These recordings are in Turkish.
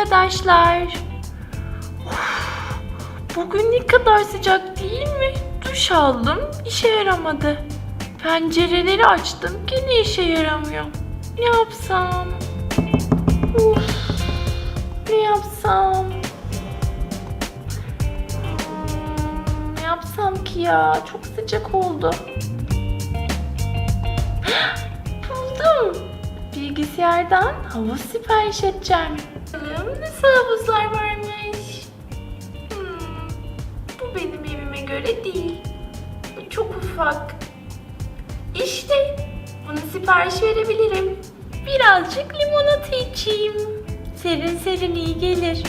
arkadaşlar. Bugün ne kadar sıcak değil mi? Duş aldım, işe yaramadı. Pencereleri açtım, gene işe yaramıyor. Ne yapsam? Ne yapsam? Ne yapsam ki ya? Çok sıcak oldu. Buldum. Bilgisayardan havuz sipariş edeceğim. Bakalım nasıl havuzlar varmış. Hmm, bu benim evime göre değil. Bu çok ufak. İşte bunu sipariş verebilirim. Birazcık limonata içeyim. Serin serin iyi gelir.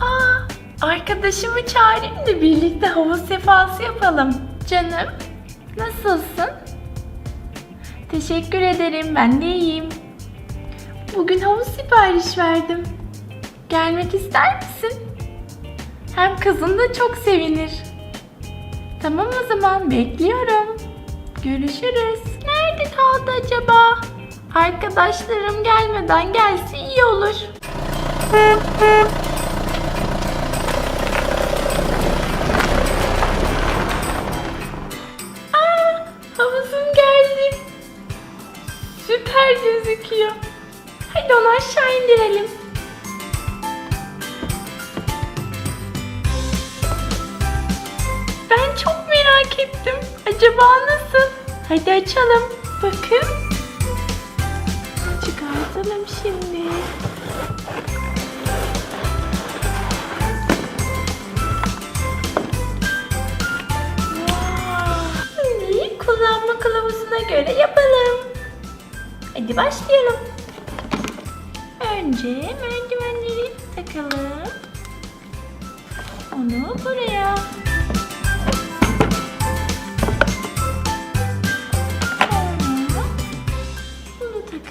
Aa, arkadaşımı çağırayım da birlikte havuz sefası yapalım. Canım, nasılsın? Teşekkür ederim, ben de iyiyim. Bugün havuz sipariş verdim. Gelmek ister misin? Hem kızın da çok sevinir. Tamam o zaman bekliyorum. Görüşürüz. Nerede kaldı acaba? Arkadaşlarım gelmeden gelse iyi olur. Hadi açalım. Bakın. Çıkartalım şimdi. Kullanma kılavuzuna göre yapalım. Hadi başlayalım. Önce merdivenleri takalım. Onu buraya.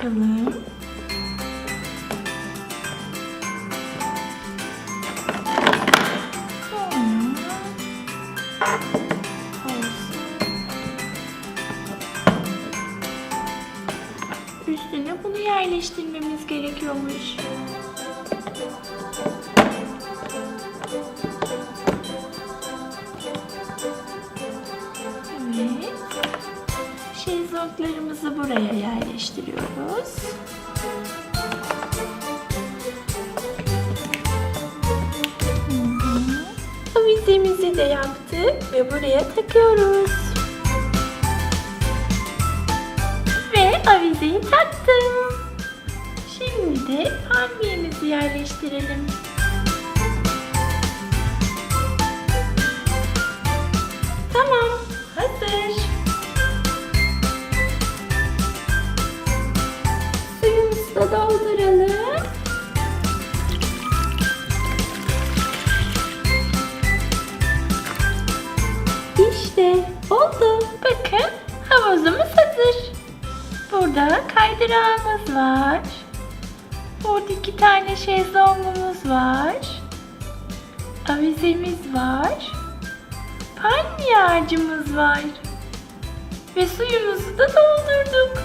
Olsun. Üstüne bunu yerleştirmemiz gerekiyormuş. Şezlonglarımızı buraya yerleştiriyoruz. Avizemizi de yaptık ve buraya takıyoruz. Ve avizeyi taktım. Şimdi de palmiyemizi yerleştirelim. Burada kaydırağımız var. Burada iki tane şezlongumuz var. Avizemiz var. Palmiye var. Ve suyumuzu da doldurduk.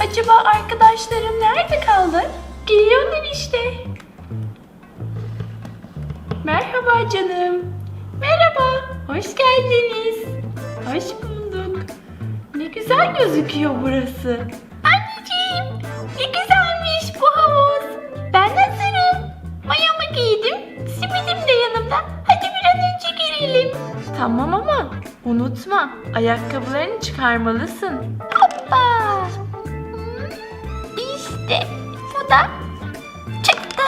Acaba arkadaşlarım nerede kaldı? Geliyorlar işte. Merhaba canım. Merhaba. Hoş geldiniz. Hoş bulduk. Güzel gözüküyor burası. Anneciğim, ne güzelmiş bu havuz. Ben hazırım. Mayamı giydim, simidim de yanımda. Hadi bir an önce girelim. Tamam ama unutma, ayakkabılarını çıkarmalısın. Hoppa. İşte bu da çıktı.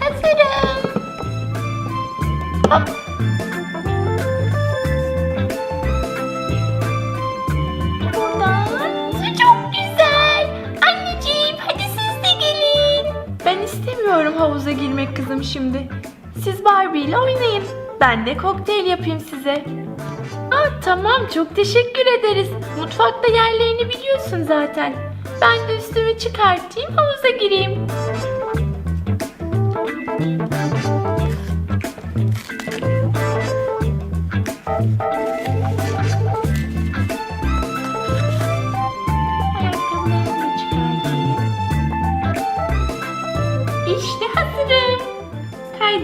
Hazırım. Hop. Havuza girmek kızım şimdi. Siz Barbie ile oynayın. Ben de kokteyl yapayım size. Aa, tamam çok teşekkür ederiz. Mutfakta yerlerini biliyorsun zaten. Ben de üstümü çıkartayım havuza gireyim.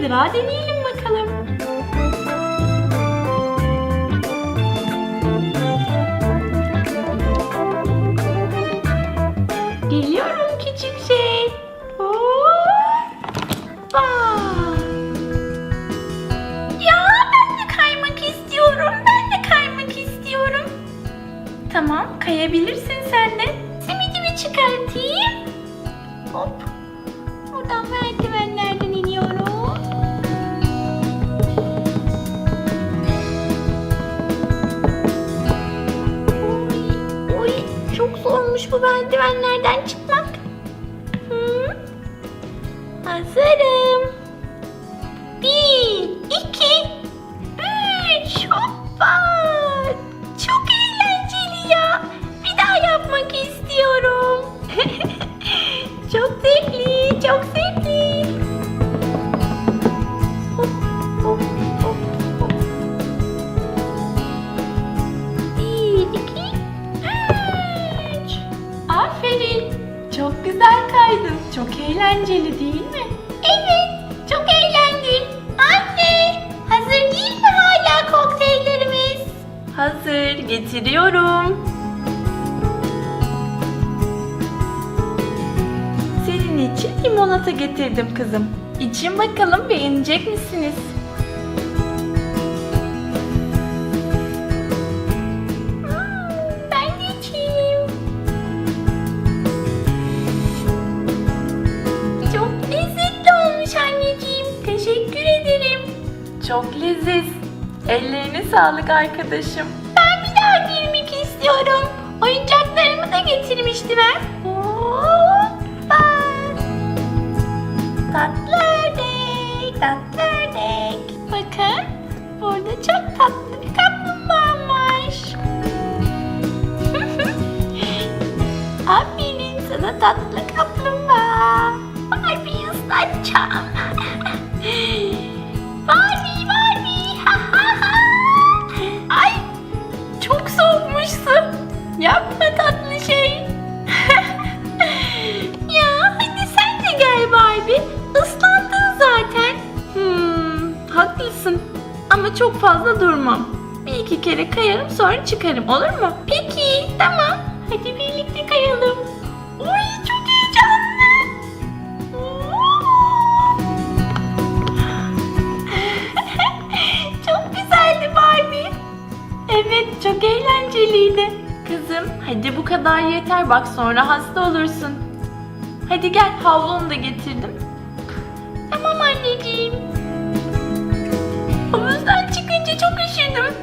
Kaydırağı deneyelim bakalım. Geliyorum küçük şey. Hoppa. Ya ben de kaymak istiyorum. Ben de kaymak istiyorum. Tamam kayabilirsin sen de. Bu merdivenlerden çıkmak. Çok eğlenceli değil mi? Evet, çok eğlendim. Anne, hazır değil mi hala kokteyllerimiz? Hazır, getiriyorum. Senin için limonata getirdim kızım. İçin bakalım beğenecek misiniz? Çok leziz. Ellerine sağlık arkadaşım. Ben bir daha girmek istiyorum. Oyuncaklarımı da getirmiştim ben. Tatlı haklısın. Ama çok fazla durmam. Bir iki kere kayarım sonra çıkarım olur mu? Peki tamam. Hadi birlikte kayalım. Oy çok heyecanlı. çok güzeldi Barbie. Evet çok eğlenceliydi. Kızım hadi bu kadar yeter bak sonra hasta olursun. Hadi gel havlunu da getirdim. Tamam anneciğim. Havuzdan çıkınca çok üşüdüm.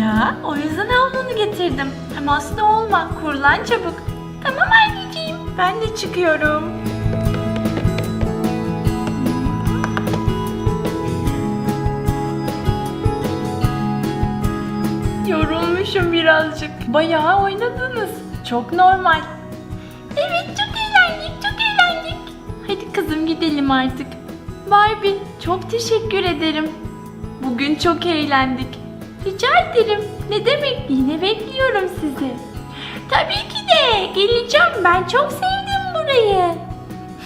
Ya o yüzden havlunu getirdim. Hem hasta olma kurulan çabuk. Tamam anneciğim. Ben de çıkıyorum. Yorulmuşum birazcık. Bayağı oynadınız. Çok normal. Evet çok eğlendik, çok eğlendik. Hadi kızım gidelim artık. Barbie çok teşekkür ederim. Bugün çok eğlendik. Rica ederim. Ne demek? Yine bekliyorum sizi. Tabii ki de. Geleceğim. Ben çok sevdim burayı.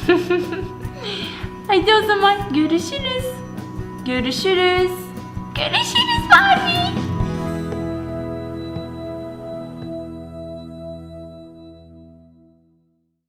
Hadi o zaman görüşürüz. Görüşürüz. Görüşürüz Barbie.